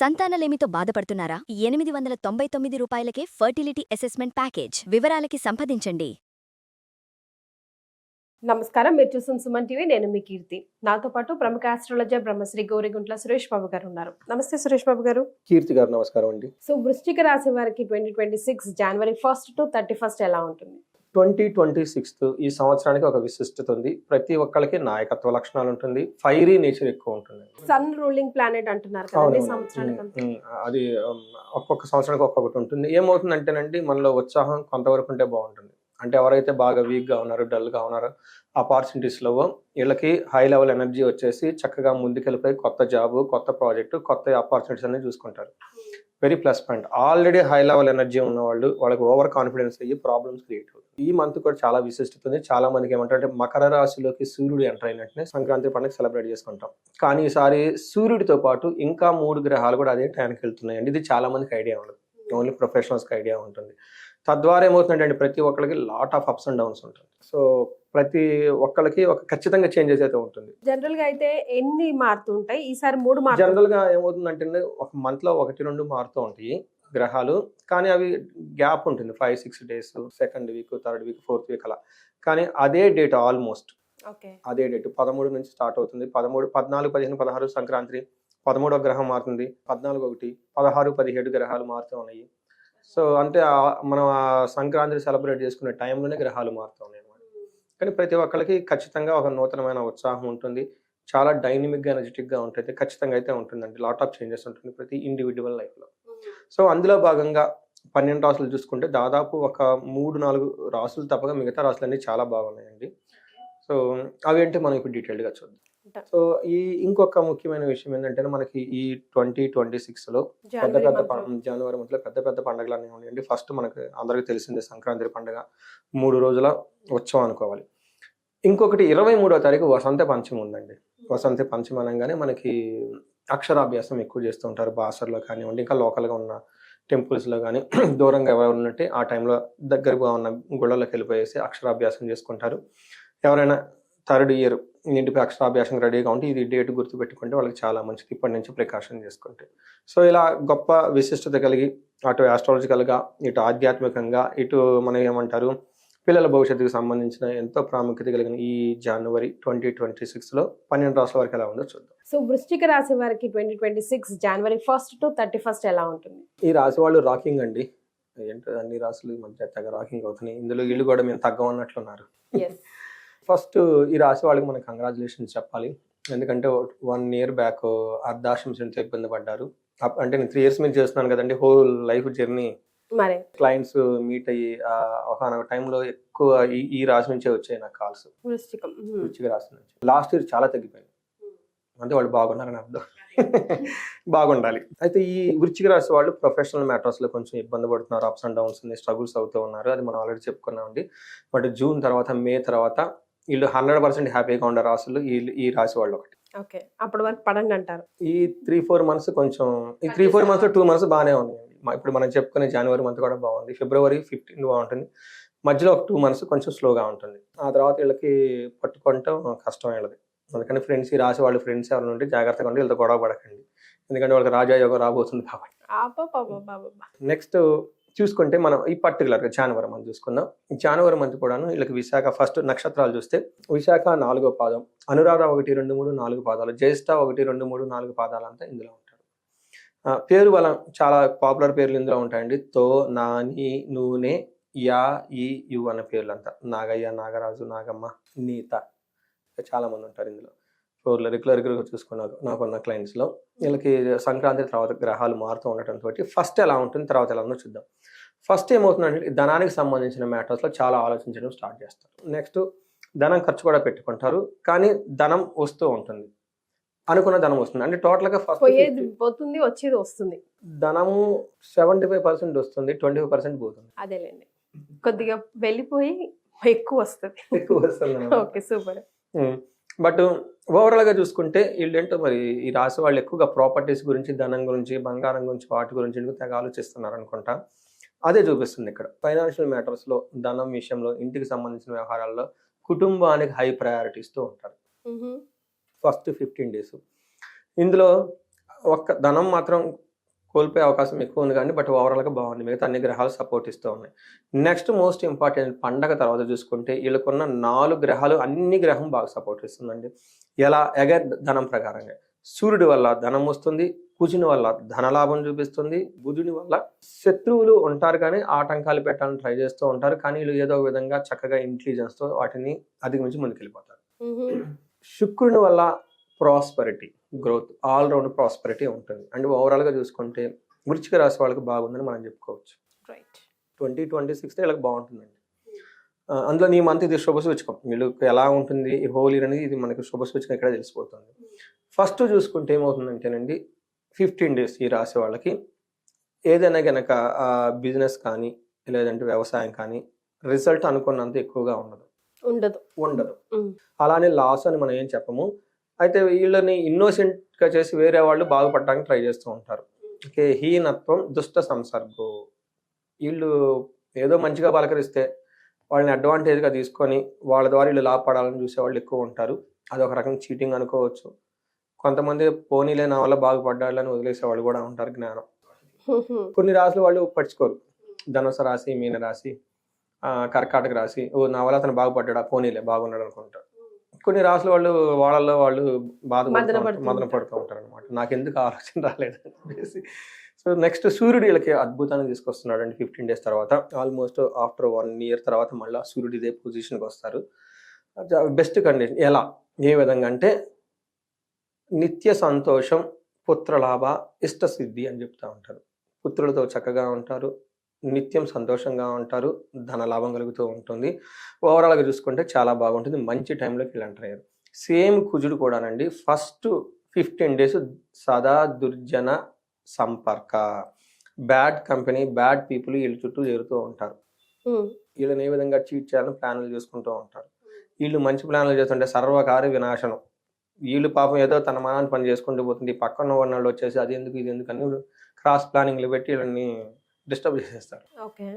సంతానలేమితో బాధపడుతున్నారా? ఎనిమిది వందల తొంభై తొమ్మిది రూపాయలకే ఫర్టిలిటీ అసెస్మెంట్ ప్యాకేజ్ వివరాలకి సంప్రదించండి. నమస్కారం మీరు చూస్తున్న సుమన్ టీవీ నేను మీ కీర్తి. నాతో పాటు ప్రముఖ ఆస్ట్రాలజర్ బ్రహ్మశ్రీ గౌరిగుంట్ల సురేష్ బాబు గారు ఉన్నారు. నమస్తే సురేష్ బాబు గారు. కీర్తి గారు నమస్కారం అండి. సో వృశ్చిక రాశి వారికి twenty twenty six January first to thirty first ఎలా ఉంటుంది? ట్వంటీ ట్వంటీ సిక్స్త్ ఈ సంవత్సరానికి ఒక విశిష్టత ఉంది. ప్రతి ఒక్కరికి నాయకత్వ లక్షణాలు ఉంటుంది. ఫైరీ నేచర్ ఎక్కువ ఉంటుంది. సన్ రూలింగ్ ప్లానెట్ అంటున్నారు అది ఒక్కొక్క సంవత్సరానికి ఒక్కొక్కటి ఉంటుంది. ఏమవుతుందంటేనండి మనలో ఉత్సాహం కొంతవరకు ఉంటే బాగుంటుంది. అంటే ఎవరైతే బాగా వీక్గా ఉన్నారో డల్గా ఉన్నారో ఆపర్చునిటీస్లో వీళ్ళకి హై లెవెల్ ఎనర్జీ వచ్చేసి చక్కగా ముందుకెళ్ళిపోయి కొత్త జాబ్ కొత్త ప్రాజెక్ట్ కొత్త ఆపర్చునిటీస్ అనేవి చూసుకుంటారు. Very plus point already high level energy ఉన్న వాళ్ళు వాళ్ళకి ఓవర్ కాన్ఫిడెన్స్ అయ్యి ప్రాబ్లమ్స్ క్రియేట్ అవుతుంది ఈ మంత్ కూడా చాలా విశిష్టత ఉంది చాలా మందికి ఏమంటారంటే మకర రాశిలోకి సూర్యుడు ఎంటర్ అయినట్టునే సంక్రాంతి పండుగ సెలబ్రేట్ చేసుకుంటాం. కానీ ఈసారి సూర్యుడితో పాటు ఇంకా మూడు గ్రహాలు కూడా అదే టైంకి వెళ్తున్నాయండి. ఇది చాలా మందికి ఐడియా ఉండదు. ఓన్లీ ప్రొఫెషనల్స్కి ఐడియా ఉంటుంది. తద్వారా ఏమవుతుందంటే ప్రతి ఒక్కరికి lot of ups and downs ఉంటుంది. సో ప్రతి ఒక్కరికి ఒక ఖచ్చితంగా చేంజెస్ అయితే ఉంటుంది. జనరల్గా అయితే ఎన్ని మారుతుంటాయి ఈసారి మూడు జనరల్గా ఏమవుతుందంటే ఒక మంత్లో ఒకటి రెండు మారుతూ ఉంటాయి గ్రహాలు. కానీ అవి గ్యాప్ ఉంటుంది. Five six days second week third week fourth week అలా. కానీ అదే డేట్ ఆల్మోస్ట్ అదే డేట్ పదమూడు నుంచి స్టార్ట్ అవుతుంది. పదమూడు పద్నాలుగు పదిహేను పదహారు సంక్రాంతి. పదమూడో గ్రహం మారుతుంది. పద్నాలుగు ఒకటి పదహారు పదిహేడు గ్రహాలు మారుతూ ఉన్నాయి. సో అంటే మనం ఆ సంక్రాంతి సెలబ్రేట్ చేసుకునే టైంలోనే గ్రహాలు మారుతూ ఉన్నాయి అన్నమాట. కానీ ప్రతి ఒక్కరికి ఖచ్చితంగా ఒక నూతనమైన ఉత్సాహం ఉంటుంది. చాలా డైనమిక్గా ఎనర్జెటిక్గా ఉంటుంది ఖచ్చితంగా అయితే ఉంటుందండి. లాట్ ఆఫ్ చేంజెస్ ఉంటుంది ప్రతి ఇండివిజువల్ లైఫ్లో సో అందులో భాగంగా పన్నెండు రాసులు చూసుకుంటే దాదాపు ఒక మూడు నాలుగు రాసులు తప్పగా మిగతా రాసులన్నీ చాలా బాగున్నాయండి. సో అవేంటి మనం ఇప్పుడు డీటెయిల్డ్గా చూద్దాం. సో ఈ ఇంకొక ముఖ్యమైన విషయం ఏంటంటే మనకి ఈ ట్వంటీ ట్వంటీ సిక్స్లో పెద్ద జనవరి పెద్ద month లో. పం- జనవరి మంత్లో పెద్ద పెద్ద పండుగలు అనేవి ఉన్నాయండి. ఫస్ట్ మనకి అందరికీ తెలిసిందే సంక్రాంతి పండుగ. మూడు రోజుల ఉత్సవం అనుకోవాలి. ఇంకొకటి ఇరవై మూడో తారీఖు వసంత పంచమి ఉందండి. వసంత పంచమి అనగానే మనకి అక్షరాభ్యాసం ఎక్కువ చేస్తూ ఉంటారు. బాసర్లో కానివ్వండి ఇంకా లోకల్గా ఉన్న టెంపుల్స్లో కానీ దూరంగా ఎవరు ఉన్నట్టే ఆ టైంలో దగ్గరగా ఉన్న గుళ్ళలోకి వెళ్ళిపోయేసి అక్షరాభ్యాసం చేసుకుంటారు. ఎవరైనా థర్డ్ ఇయర్ ఇంటిపై అక్షరాభ్యాసం రెడీగా ఉంటే ఇది డేట్ గుర్తుపెట్టుకుంటే వాళ్ళకి చాలా మంచిది. ఇప్పటి నుంచి ప్రికాషన్ చేసుకుంటే. సో ఇలా గొప్ప విశిష్టత కలిగి అటు ఆస్ట్రాలజికల్గా ఇటు ఆధ్యాత్మికంగా ఇటు మనం ఏమంటారు పిల్లల భవిష్యత్తుకు సంబంధించిన ఎంతో ప్రాముఖ్యత కలిగిన ఈ జనవరి ట్వంటీ ట్వంటీ సిక్స్లో పన్నెండు రాష్ట్రాల వరకు ఎలా ఉందో చూద్దాం. సో వృశ్చిక రాశి వారికి twenty twenty six January first to thirty first ఎలా ఉంటుంది? ఈ రాశి వాళ్ళు రాకింగ్ అండి. ఏంటో అన్ని రాసులు మధ్య తెగ రాకింగ్ అవుతున్నాయి. ఇందులో ఇల్లు కూడా మేము తగ్గమన్నట్లున్నారు ఫస్ట్ ఈ రాశి వాళ్ళకి మనం కంగ్రాచులేషన్స్ చెప్పాలి. ఎందుకంటే వన్ ఇయర్ బ్యాక్ అర్ధాశంసంతో ఇబ్బంది పడ్డారు. అంటే నేను త్రీ ఇయర్స్ మీద చేస్తున్నాను కదండి whole life journey clients meet అయ్యి ఒకనొక టైంలో ఎక్కువ ఈ రాశి నుంచే వచ్చాయి నాకు కాల్స్ వృశ్చికం. రాశి నుంచి. లాస్ట్ ఇయర్ చాలా తగ్గిపోయింది. అంటే వాళ్ళు బాగున్నారని అర్థం. బాగుండాలి. అయితే ఈ వృచ్చిక రాశి వాళ్ళు ప్రొఫెషనల్ మ్యాటర్స్లో కొంచెం ఇబ్బంది పడుతున్నారు అప్స్ అండ్ డౌన్స్ స్ట్రగుల్స్ అవుతూ ఉన్నారు. అది మనం ఆల్రెడీ చెప్పుకున్నామండి. బట్ జూన్ తర్వాత మే తర్వాత వీళ్ళు హండ్రెడ్ పర్సెంట్ హ్యాపీగా ఉండే రాసులు ఈ ఈ రాశి వాళ్ళు ఒకటి. ఓకే అప్పటి వరకు పడండి అంటారు. ఈ త్రీ ఫోర్ మంత్స్ కొంచెం ఈ three four months two months బాగానే ఉన్నాయండి మ- ఇప్పుడు మనం చెప్పుకునే జనవరి మంత్ కూడా బాగుంది. ఫిబ్రవరి ఫిఫ్టీన్ బాగుంటుంది. మధ్యలో ఒక టూ మంత్స్ కొంచెం స్లోగా ఉంటుంది. ఆ తర్వాత వీళ్ళకి పట్టుకోవటం కష్టం వీళ్ళది. అందుకని ఫ్రెండ్స్ ఈ రాసి వాళ్ళు ఫ్రెండ్స్ ఎవరైనా ఉంటే జాగ్రత్తగా ఉండి వీళ్ళతో గొడవ పడకండి. ఎందుకంటే వాళ్ళకి రాజాయోగం రాబోతుంది కాబట్టి. నెక్స్ట్ చూసుకుంటే మనం ఈ పర్టికులర్గా జానవరం అని చూసుకుందాం. జానవరం మంత్ కూడాను వీళ్ళకి విశాఖ ఫస్ట్ నక్షత్రాలు చూస్తే విశాఖ నాలుగో పాదం అనురాధ ఒకటి రెండు మూడు నాలుగు పాదాలు జ్యేష్ఠ ఒకటి రెండు మూడు నాలుగు పాదాలు అంతా ఇందులో ఉంటారు. ఆ, పేరు బలం చాలా పాపులర్ పేర్లు ఇందులో ఉంటాయండి. తో నాని నూనె యా ఈ యు అన్న పేర్లు అంతా. నాగయ్య నాగరాజు నాగమ్మ నీత. చాలా మంది ఉంటారు ఇందులో. ఫోర్లో రెగ్యులర్ రెగ్యులర్గా చూసుకున్నాక నాకున్న క్లయింట్స్లో వీళ్ళకి సంక్రాంతి తర్వాత గ్రహాలు మారుతూ ఉండటంతో ఫస్ట్ ఎలా ఉంటుంది తర్వాత ఎలా ఉందో చూద్దాం. ఫస్ట్ ఏమవుతుందంటే ధనానికి సంబంధించిన మ్యాటర్స్లో చాలా ఆలోచించడం స్టార్ట్ చేస్తారు. నెక్స్ట్ ధనం ఖర్చు కూడా పెట్టుకుంటారు కానీ ధనం వస్తూ ఉంటుంది. అనుకున్న ధనం వస్తుంది. అంటే టోటల్గా ఫస్ట్ పోతుంది వచ్చేది వస్తుంది. ధనము సెవెంటీ ఫైవ్ పర్సెంట్ వస్తుంది ట్వంటీ ఫైవ్ పర్సెంట్ పోతుంది. అదేలేండి. కొద్దిగా వెళ్ళిపోయి ఎక్కువ వస్తుంది. ఎక్కువ వస్తుంది ఓకే సూపర్. బట్ ఓవరాల్గా చూసుకుంటే వీళ్ళేంటో మరి ఈ రాశి వాళ్ళు ఎక్కువగా ప్రాపర్టీస్ గురించి ధనం గురించి బంగారం గురించి వాటి గురించి ఎందుకు తెగ ఆలోచిస్తున్నారు అనుకుంటా అదే చూపిస్తుంది ఇక్కడ. ఫైనాన్షియల్ మ్యాటర్స్లో ధనం విషయంలో ఇంటికి సంబంధించిన వ్యవహారాల్లో కుటుంబానికి హై ప్రయారిటీ ఇస్తూ ఉంటారు ఫస్ట్ ఫిఫ్టీన్ డేస్. ఇందులో ఒక్క ధనం మాత్రం కోల్పోయే అవకాశం ఎక్కువ ఉంది కానీ బట్ ఓవరాల్గా బాగుంది. మిగతా అన్ని గ్రహాలు సపోర్ట్ ఇస్తూ ఉన్నాయి. నెక్స్ట్ మోస్ట్ ఇంపార్టెంట్ పండగ తర్వాత చూసుకుంటే వీళ్ళకున్న నాలుగు గ్రహాలు అన్ని గ్రహం బాగా సపోర్ట్ ఇస్తుందండి ఎలా? ఎగర్ ధనం ప్రకారంగా. సూర్యుడి వల్ల ధనం వస్తుంది కుజుని వల్ల ధనలాభం చూపిస్తుంది బుధుని వల్ల శత్రువులు ఉంటారు కానీ ఆటంకాలు పెట్టాలని ట్రై చేస్తూ ఉంటారు కానీ వీళ్ళు ఏదో విధంగా చక్కగా ఇంటెలిజెన్స్తో వాటిని అధిగమించి ముందుకెళ్ళిపోతారు. శుక్రుని వల్ల prosperity growth all round prosperity ఉంటుంది. అండ్ ఓవరాల్గా చూసుకుంటే వృచ్చిక రాశి వాళ్ళకి బాగుందని మనం చెప్పుకోవచ్చు. రైట్ ట్వంటీ ట్వంటీ సిక్స్ వీళ్ళకి బాగుంటుందండి. అందులో నీ మంత్ ఇది శుభ సూచకం. వీళ్ళకి ఎలా ఉంటుంది ఈ హోలీ అనేది ఇది మనకి శుభ సూచకం ఇక్కడ తెలిసిపోతుంది. ఫస్ట్ చూసుకుంటే ఏమవుతుందంటేనండి ఫిఫ్టీన్ డేస్ ఈ రాశి వాళ్ళకి ఏదైనా గనక బిజినెస్ కానీ లేదంటే వ్యవసాయం కానీ రిజల్ట్ అనుకున్నంత ఎక్కువగా ఉండదు. ఉండదు. ఉండదు. అలానే లాస్ అని మనం ఏం చెప్పము. అయితే వీళ్ళని innocent గా చేసి వేరే వాళ్ళు బాగుపడడానికి ట్రై చేస్తూ ఉంటారు. ఓకే హీనత్వం దుష్ట సంసర్గం. వీళ్ళు ఏదో మంచిగా పలకరిస్తే వాళ్ళని advantage గా తీసుకొని వాళ్ళ ద్వారా వీళ్ళు లాభపడాలని చూసే వాళ్ళు ఎక్కువ ఉంటారు. అది ఒక రకం చీటింగ్ అనుకోవచ్చు. కొంతమంది పోనీలే నా వల్ల బాగుపడ్డాలని వదిలేసే వాళ్ళు కూడా ఉంటారు జ్ఞానం. కొన్ని రాశులు వాళ్ళు పట్టించుకోరు. ధనుసు రాశి మీన రాశి ఆ, కర్కాటక రాశి. ఓ నా వల్ల అతను బాగుపడ్డాడు పోనీలే బాగున్నాడు అనుకుంటారు కొన్ని రాశుల వాళ్ళు వాళ్ళల్లో వాళ్ళు బాధ మదన పడుతూ ఉంటారు అనమాట నాకు ఎందుకు ఆలోచన రాలేదని చెప్పేసి. సో నెక్స్ట్ సూర్యుడు వీళ్ళకి అద్భుతాన్ని తీసుకొస్తున్నాడు అండి ఫిఫ్టీన్ డేస్ తర్వాత. ఆల్మోస్ట్ ఆఫ్టర్ వన్ ఇయర్ తర్వాత మళ్ళీ సూర్యుడు ఇదే పొజిషన్కి వస్తారు. బెస్ట్ కండిషన్ ఎలా? ఏ విధంగా అంటే నిత్య సంతోషం పుత్రలాభ ఇష్ట సిద్ధి అని చెప్తా ఉంటారు. పుత్రులతో చక్కగా ఉంటారు. నిత్యం సంతోషంగా ఉంటారు ధన లాభం కలుగుతూ ఉంటుంది. ఓవరాల్గా చూసుకుంటే చాలా బాగుంటుంది. మంచి టైంలోకి వీళ్ళు ఎంటర్ అయ్యారు. సేమ్ కుజుడు కూడానండి. ఫస్ట్ ఫిఫ్టీన్ డేస్ సదా దుర్జన సంపర్క. బ్యాడ్ కంపెనీ బ్యాడ్ పీపుల్ వీళ్ళ చుట్టూ చేరుతూ ఉంటారు. వీళ్ళని ఏ విధంగా చీట్ చేయాలని ప్లాన్లు చేసుకుంటూ ఉంటారు. వీళ్ళు మంచి ప్లాన్లు చేస్తుంటే సర్వకార్య వినాశనం. వీళ్ళు పాపం ఏదో తన మనాన్ని పని చేసుకుంటూ పోతుంది. పక్కన ఉన్న వాళ్ళు వచ్చేసి అది ఎందుకు ఇది ఎందుకు అని క్రాస్ ప్లానింగ్లు పెట్టి వీళ్ళని డిస్టర్బ్ చేసేస్తారు. ఓకే.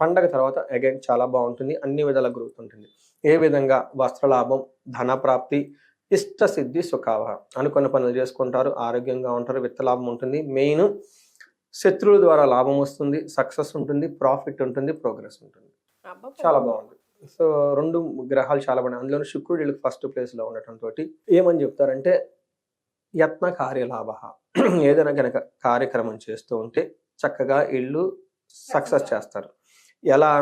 పండగ తర్వాత అగైన్ చాలా బాగుంటుంది. అన్ని విధాల గ్రోత్ ఉంటుంది ఏ విధంగా వస్త్రలాభం ధన ప్రాప్తి ఇష్ట సిద్ధి సుఖావ అనుకున్న పనులు చేసుకుంటారు ఆరోగ్యంగా ఉంటారు విత్త లాభం ఉంటుంది. మెయిన్ శత్రువుల ద్వారా లాభం వస్తుంది సక్సెస్ ఉంటుంది ప్రాఫిట్ ఉంటుంది ప్రోగ్రెస్ ఉంటుంది. చాలా బాగుంది. సో రెండు గ్రహాలు చాలా బాగున్నాయి. అందులో శుక్రుడు వీళ్ళకి ఫస్ట్ ప్లేస్లో ఉండటం తోటి ఏమని చెప్తారంటే యత్న కార్యలాభ. ఏదైనా కనుక కార్యక్రమం చేస్తూ ఉంటే చక్కగా వీళ్ళు సక్సెస్ చేస్తారు. ఎలా?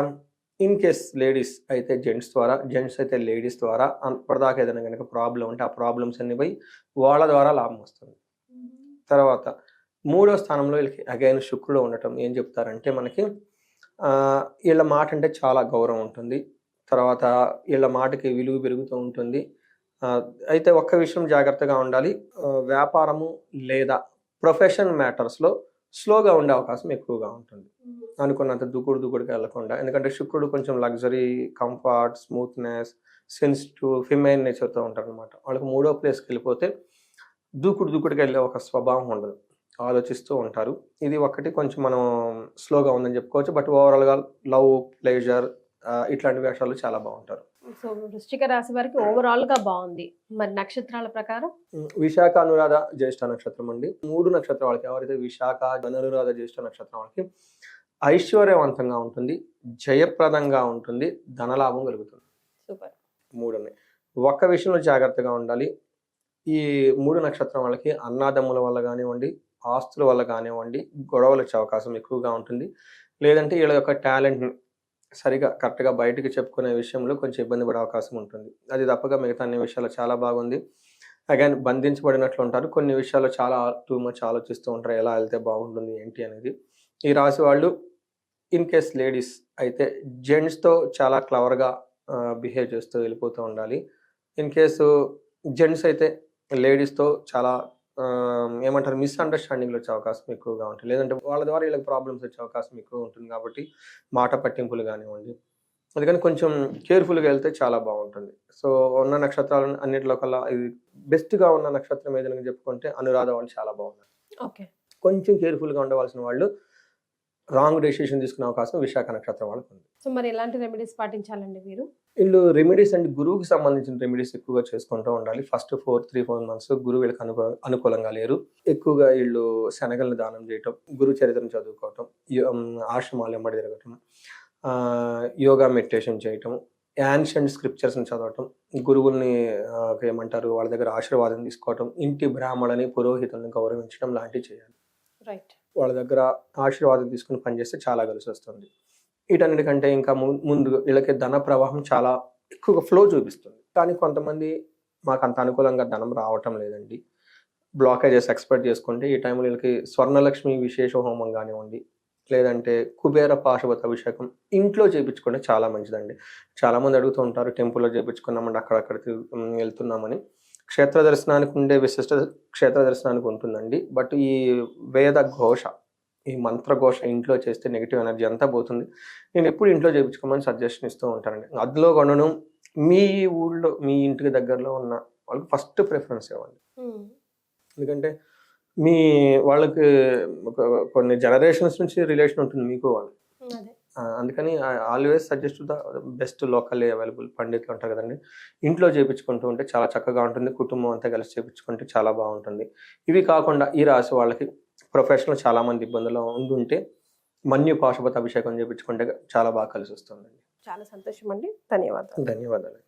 ఇన్ కేస్ లేడీస్ అయితే జెంట్స్ ద్వారా జెంట్స్ అయితే లేడీస్ ద్వారా అప్పటిదాకా ఏదైనా కనుక ప్రాబ్లం ఉంటే ఆ ప్రాబ్లమ్స్ అన్ని పోయి వాళ్ళ ద్వారా లాభం వస్తుంది. తర్వాత మూడో స్థానంలో వీళ్ళకి అగైన్ శుక్రుడు ఉండటం ఏం చెప్తారంటే మనకి వీళ్ళ మాట అంటే చాలా గౌరవం ఉంటుంది. తర్వాత వీళ్ళ మాటకి విలువ పెరుగుతూ ఉంటుంది. అయితే ఒక్క విషయం జాగ్రత్తగా ఉండాలి. వ్యాపారము లేదా ప్రొఫెషన్ మ్యాటర్స్లో స్లోగా ఉండే అవకాశం ఎక్కువగా ఉంటుంది. అనుకున్నంత దూకుడు దూకుడుగా వెళ్ళకుండా. ఎందుకంటే శుక్రుడు కొంచెం luxury comfort smoothness sensitive feminine నేచర్తో ఉంటారు అనమాట వాళ్ళకి మూడో ప్లేస్కి వెళ్ళిపోతే దూకుడు దూకుడుగా వెళ్ళే ఒక స్వభావం ఉండదు. ఆలోచిస్తూ ఉంటారు. ఇది ఒకటి కొంచెం మనం స్లోగా ఉందని చెప్పుకోవచ్చు. బట్ ఓవరాల్గా లవ్ ప్లేజర్ ఇట్లాంటి వేషాలు చాలా బాగుంటారు. సో వృశ్చిక రాశి వారికి ఓవరాల్గా బాగుంది. మరి నక్షత్రాల ప్రకారం? ఉమ్, విశాఖ అనురాధ జ్యేష్ఠ నక్షత్రం అండి. మూడు నక్షత్రం వాళ్ళకి ఎవరైతే విశాఖ అనురాధ జ్యేష్ఠ నక్షత్రం వాళ్ళకి ఐశ్వర్యవంతంగా ఉంటుంది జయప్రదంగా ఉంటుంది ధనలాభం కలుగుతుంది. సూపర్. మూడు ఉన్నాయి. ఒక్క విషయంలో జాగ్రత్తగా ఉండాలి. ఈ మూడు నక్షత్రం వాళ్ళకి అన్నాదమ్ముల వల్ల కానివ్వండి ఆస్తుల వల్ల కానివ్వండి గొడవలు వచ్చే అవకాశం ఎక్కువగా ఉంటుంది. లేదంటే వీళ్ళ యొక్క టాలెంట్ని సరిగా కరెక్ట్గా బయటకు చెప్పుకునే విషయంలో కొంచెం ఇబ్బంది పడే అవకాశం ఉంటుంది. అది తప్పగా మిగతా అన్ని విషయాలు చాలా బాగుంది. అగైన్ బంధించబడినట్లు ఉంటారు. కొన్ని విషయాల్లో చాలా టూ మచ్ ఆలోచిస్తూ ఉంటారు. ఎలా వెళ్తే బాగుంటుంది ఏంటి అనేది. ఈ రాశి వాళ్ళు ఇన్ కేస్ లేడీస్ అయితే జెంట్స్తో చాలా క్లవర్గా బిహేవ్ చేస్తూ వెళ్ళిపోతూ ఉండాలి. ఇన్ కేసు జెంట్స్ అయితే లేడీస్తో చాలా ఏమంటారు మిస్అండర్స్టాండింగ్లు వచ్చే అవకాశం ఎక్కువగా ఉంటుంది. లేదంటే వాళ్ళ ద్వారా వీళ్ళకి ప్రాబ్లమ్స్ వచ్చే అవకాశం ఎక్కువ ఉంటుంది కాబట్టి మాట పట్టింపులు కానివ్వండి. అందుకని కొంచెం కేర్ఫుల్గా వెళ్తే చాలా బాగుంటుంది. సో ఉన్న నక్షత్రాలు అన్నింటిలో కల్లా ఇది బెస్ట్గా ఉన్న నక్షత్రం ఏదైనా చెప్పుకుంటే అనురాధ వాళ్ళు చాలా బాగున్నారు. ఓకే. కొంచెం కేర్ఫుల్గా ఉండవలసిన వాళ్ళు రాంగ్ డెసిషన్ తీసుకునే అవకాశం విశాఖ నక్షత్రం వాళ్ళకు ఉంది. సో మరి ఎలాంటి రెమెడీస్ పాటించాలండి మీరు? వీళ్ళు రెమెడీస్ అండ్ గురువుకి సంబంధించిన రెమెడీస్ ఎక్కువగా చేసుకుంటూ ఉండాలి. First four three four months గురువు వీళ్ళకి అనుకూ అనుకూలంగా లేరు. ఎక్కువగా వీళ్ళు శనగలను దానం చేయటం గురు చరిత్రను చదువుకోవటం ఆశ్రమాలు ఎంబడి తిరగటం యోగా మెడిటేషన్ చేయటం యాన్షియంట్ స్క్రిప్చర్స్ని చదవటం గురువుల్ని ఏమంటారు వాళ్ళ దగ్గర ఆశీర్వాదం తీసుకోవటం ఇంటి బ్రాహ్మణులని పురోహితుల్ని గౌరవించడం లాంటివి చేయాలి. రైట్. వాళ్ళ దగ్గర ఆశీర్వాదం తీసుకుని పనిచేస్తే చాలా కలిసి వస్తుంది. వీటన్నిటికంటే ఇంకా ముందు వీళ్ళకి ధన ప్రవాహం చాలా ఎక్కువగా ఫ్లో చూపిస్తుంది. కానీ కొంతమంది మాకు అంత అనుకూలంగా ధనం రావటం లేదండి. బ్లాకేజెస్ ఎక్స్పెక్ట్ చేసుకుంటే ఈ టైంలో వీళ్ళకి స్వర్ణలక్ష్మి విశేష హోమం కానివ్వండి లేదంటే కుబేర పాశుపత అభిషేకం ఇంట్లో చేయించుకుంటే చాలా మంచిదండి. చాలామంది అడుగుతూ ఉంటారు టెంపుల్లో చేయించుకున్నామండి అక్కడక్కడ వెళ్తున్నామని. క్షేత్ర దర్శనానికి ఉండే విశిష్ట క్షేత్ర దర్శనానికి ఉంటుందండి. బట్ ఈ వేద ఘోష ఈ మంత్ర ఘోష ఇంట్లో చేస్తే నెగిటివ్ ఎనర్జీ అంతా పోతుంది. నేను ఎప్పుడు ఇంట్లో చేయించుకోమని సజెషన్ ఇస్తూ ఉంటానండి. అందులో కొనను మీ ఊళ్ళో మీ ఇంటికి దగ్గరలో ఉన్న వాళ్ళకి ఫస్ట్ ప్రిఫరెన్స్ ఇవ్వండి ఎందుకంటే మీ వాళ్ళకి ఒక కొన్ని జనరేషన్స్ నుంచి రిలేషన్ ఉంటుంది మీకు వాళ్ళు అందుకని always suggest the best local available పండితులు ఉంటారు కదండి. ఇంట్లో చేపించుకుంటూ ఉంటే చాలా చక్కగా ఉంటుంది. కుటుంబం అంతా కలిసి చేపించుకుంటే చాలా బాగుంటుంది. ఇవి కాకుండా ఈ రాశి వాళ్ళకి ప్రొఫెషనల్ చాలా మంది ఇబ్బందులు ఉండుంటే మన్యు పాశుపత అభిషేకం చేపించుకుంటే చాలా బాగా కలిసి వస్తుందండి. చాలా సంతోషం అండి ధన్యవాదాలు. ధన్యవాదాలు.